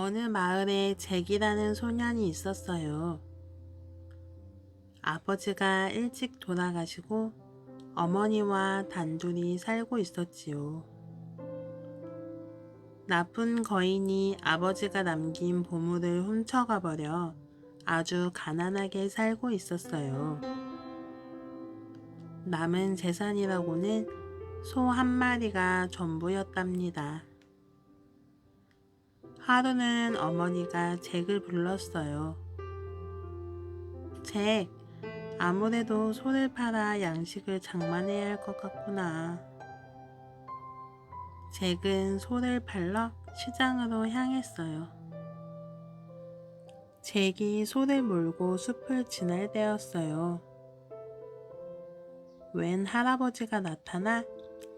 어느 마을에 잭이라는 소년이 있었어요. 아버지가 일찍 돌아가시고 어머니와 단둘이 살고 있었지요. 나쁜 거인이 아버지가 남긴 보물을 훔쳐가 버려 아주 가난하게 살고 있었어요. 남은 재산이라고는 소 한 마리가 전부였답니다. 하루는 어머니가 잭을 불렀어요. 잭, 아무래도 소를 팔아 양식을 장만해야 할 것 같구나. 잭은 소를 팔러 시장으로 향했어요. 잭이 소를 몰고 숲을 지날 때였어요. 웬 할아버지가 나타나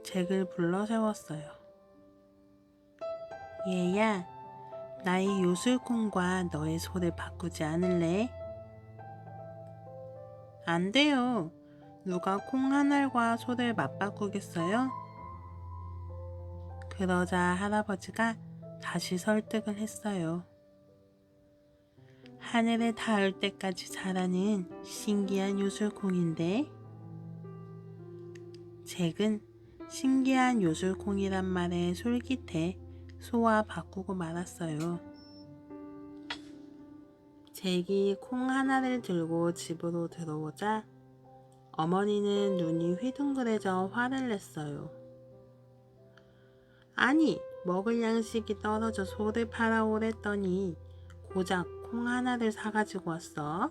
잭을 불러 세웠어요. 얘야, 나의 요술콩과 너의 소를 바꾸지 않을래? 안 돼요. 누가 콩 한 알과 소를 맞바꾸겠어요? 그러자 할아버지가 다시 설득을 했어요. 하늘에 닿을 때까지 자라는 신기한 요술콩인데, 잭은 신기한 요술콩이란 말에 솔깃해 소와 바꾸고 말았어요. 잭이 콩 하나를 들고 집으로 들어오자 어머니는 눈이 휘둥그레져 화를 냈어요. 아니, 먹을 양식이 떨어져 소를 팔아오랬더니 고작 콩 하나를 사가지고 왔어?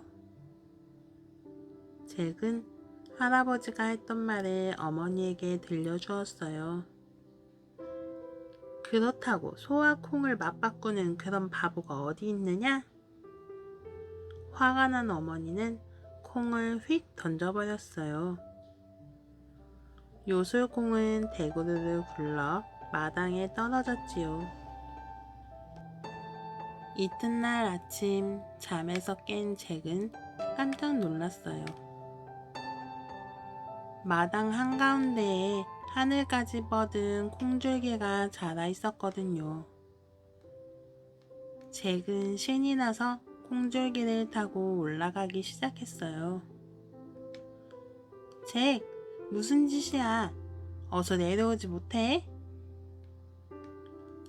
잭은 할아버지가 했던 말을 어머니에게 들려주었어요. 그렇다고 소와 콩을 맞바꾸는 그런 바보가 어디 있느냐? 화가 난 어머니는 콩을 휙 던져버렸어요. 요술콩은 대구르르 굴러 마당에 떨어졌지요. 이튿날 아침 잠에서 깬 잭은 깜짝 놀랐어요. 마당 한가운데에 하늘까지 뻗은 콩줄기가 자라 있었거든요. 잭은 신이 나서 콩줄기를 타고 올라가기 시작했어요. 잭, 무슨 짓이야? 어서 내려오지 못해?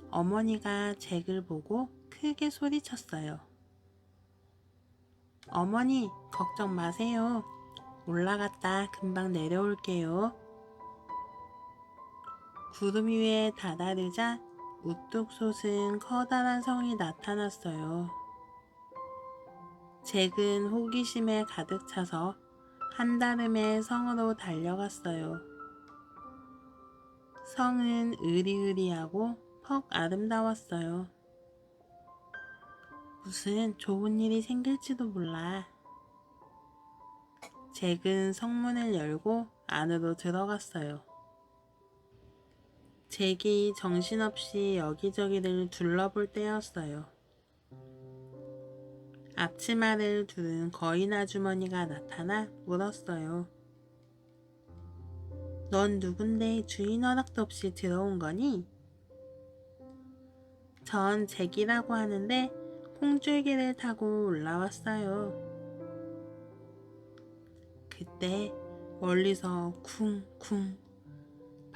어머니가 잭을 보고 크게 소리쳤어요. 어머니, 걱정 마세요. 올라갔다 금방 내려올게요. 구름 위에 다다르자 우뚝 솟은 커다란 성이 나타났어요. 잭은 호기심에 가득 차서 한달음에 성으로 달려갔어요. 성은 으리으리하고 퍽 아름다웠어요. 무슨 좋은 일이 생길지도 몰라. 잭은 성문을 열고 안으로 들어갔어요. 잭이 정신없이 여기저기를 둘러볼 때였어요. 앞치마를 두른 거인 아주머니가 나타나 물었어요. 넌 누군데 주인 허락도 없이 들어온 거니? 전 잭이라고 하는데 콩줄기를 타고 올라왔어요. 그때 멀리서 쿵쿵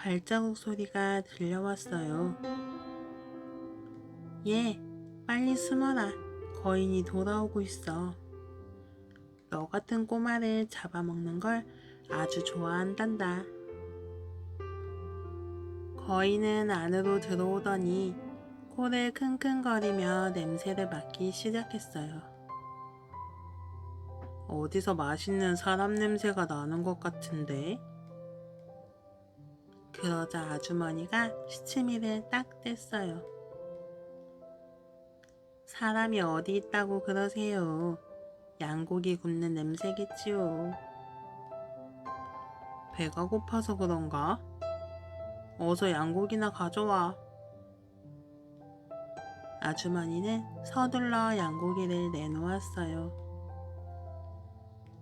발자국 소리가 들려왔어요. 얘, 빨리 숨어라. 거인이 돌아오고 있어. 너 같은 꼬마를 잡아먹는 걸 아주 좋아한단다. 거인은 안으로 들어오더니 코를 킁킁거리며 냄새를 맡기 시작했어요. 어디서 맛있는 사람 냄새가 나는 것 같은데? 그러자 아주머니가 시치미를 딱 뗐어요. 사람이 어디 있다고 그러세요. 양고기 굽는 냄새겠지요. 배가 고파서 그런가? 어서 양고기나 가져와. 아주머니는 서둘러 양고기를 내놓았어요.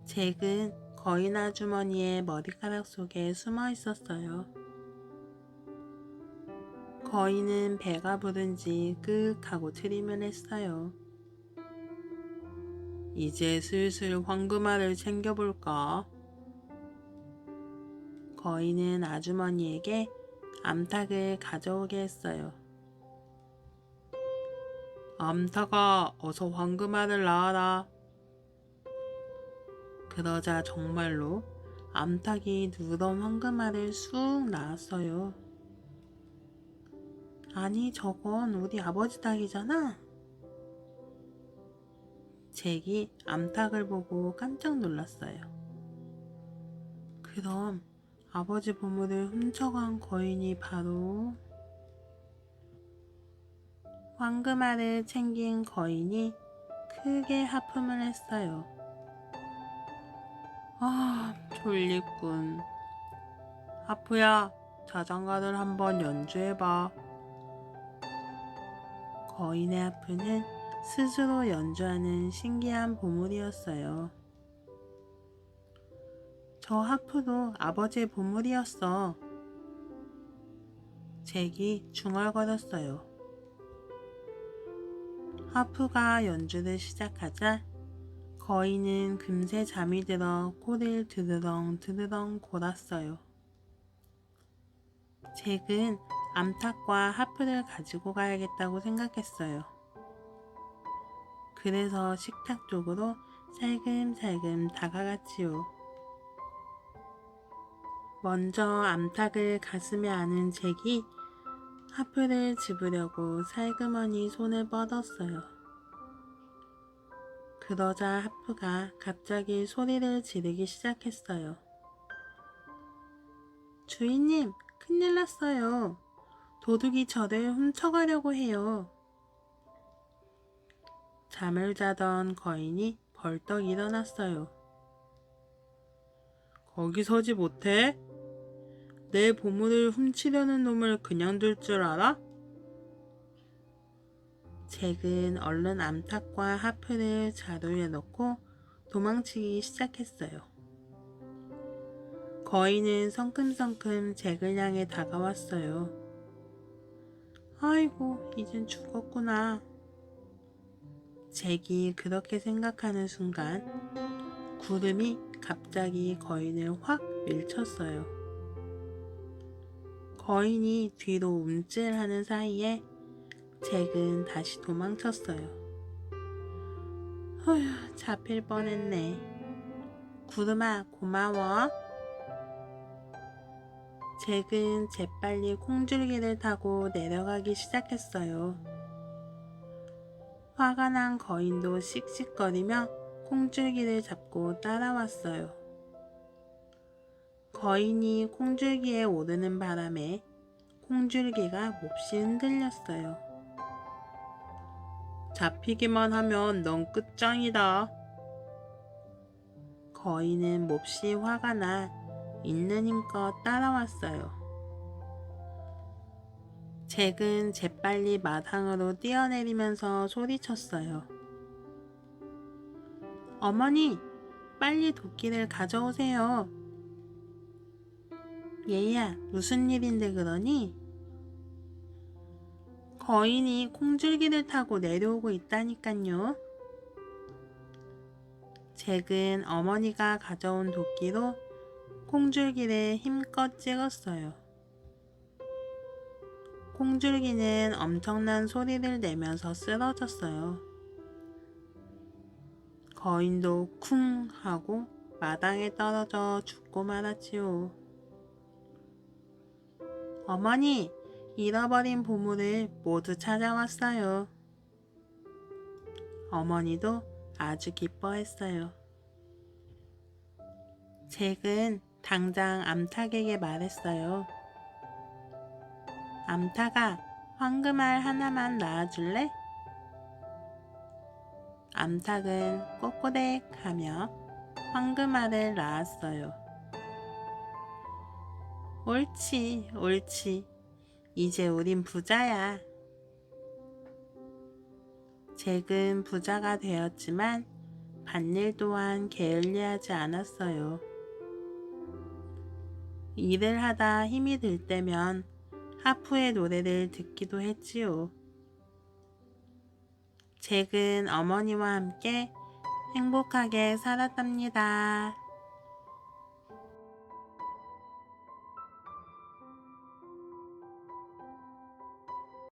잭은 거인 아주머니의 머리카락 속에 숨어 있었어요. 거인은 배가 부른지 끄 하고 트림을 했어요. 이제 슬슬 황금알을 챙겨볼까? 거인은 아주머니에게 암탉을 가져오게 했어요. 암탉아, 어서 황금알을 낳아라. 그러자 정말로 암탉이 누런 황금알을 쑥 낳았어요. 아니, 저건 우리 아버지 닭이잖아. 잭이 암탉을 보고 깜짝 놀랐어요. 그럼 아버지 보물을 훔쳐간 거인이 바로 황금알을 챙긴 거인이 크게 하품을 했어요. 아, 졸리군. 하프야, 자장가를 한번 연주해봐. 거인의 하프는 스스로 연주하는 신기한 보물이었어요. 저 하프도 아버지의 보물이었어. 잭이 중얼거렸어요. 하프가 연주를 시작하자 거인은 금세 잠이 들어 코를 드르렁 드르렁 골았어요. 잭은 암탉과 하프를 가지고 가야겠다고 생각했어요. 그래서 식탁 쪽으로 살금살금 다가갔지요. 먼저 암탉을 가슴에 안은 잭이 하프를 집으려고 살그머니 손을 뻗었어요. 그러자 하프가 갑자기 소리를 지르기 시작했어요. 주인님, 큰일 났어요. 도둑이 저를 훔쳐가려고 해요. 잠을 자던 거인이 벌떡 일어났어요. 거기 서지 못해? 내 보물을 훔치려는 놈을 그냥 둘 줄 알아? 잭은 얼른 암탉과 하프를 자루에 넣고 도망치기 시작했어요. 거인은 성큼성큼 잭을 향해 다가왔어요. 아이고, 이젠 죽었구나. 잭이 그렇게 생각하는 순간 구름이 갑자기 거인을 확 밀쳤어요. 거인이 뒤로 움찔하는 사이에 잭은 다시 도망쳤어요. 어휴, 잡힐 뻔했네. 구름아, 고마워. 잭은 재빨리 콩줄기를 타고 내려가기 시작했어요. 화가 난 거인도 씩씩거리며 콩줄기를 잡고 따라왔어요. 거인이 콩줄기에 오르는 바람에 콩줄기가 몹시 흔들렸어요. 잡히기만 하면 넌 끝장이다. 거인은 몹시 화가 나 있는 힘껏 따라왔어요. 잭은 재빨리 마당으로 뛰어내리면서 소리쳤어요. 어머니, 빨리 도끼를 가져오세요. 얘야, 무슨 일인데 그러니? 거인이 콩줄기를 타고 내려오고 있다니깐요. 잭은 어머니가 가져온 도끼로 콩줄기를 힘껏 찍었어요. 콩줄기는 엄청난 소리를 내면서 쓰러졌어요. 거인도 쿵 하고 마당에 떨어져 죽고 말았지요. 어머니, 잃어버린 보물을 모두 찾아왔어요. 어머니도 아주 기뻐했어요. 잭은 당장 암탉에게 말했어요. 암탉아, 황금알 하나만 낳아줄래? 암탉은 꼬꼬댁 하며 황금알을 낳았어요. 옳지, 옳지. 이제 우린 부자야. 잭은 부자가 되었지만 밭일 또한 게을리하지 않았어요. 일을 하다 힘이 들 때면 하프의 노래를 듣기도 했지요. 잭은 어머니와 함께 행복하게 살았답니다.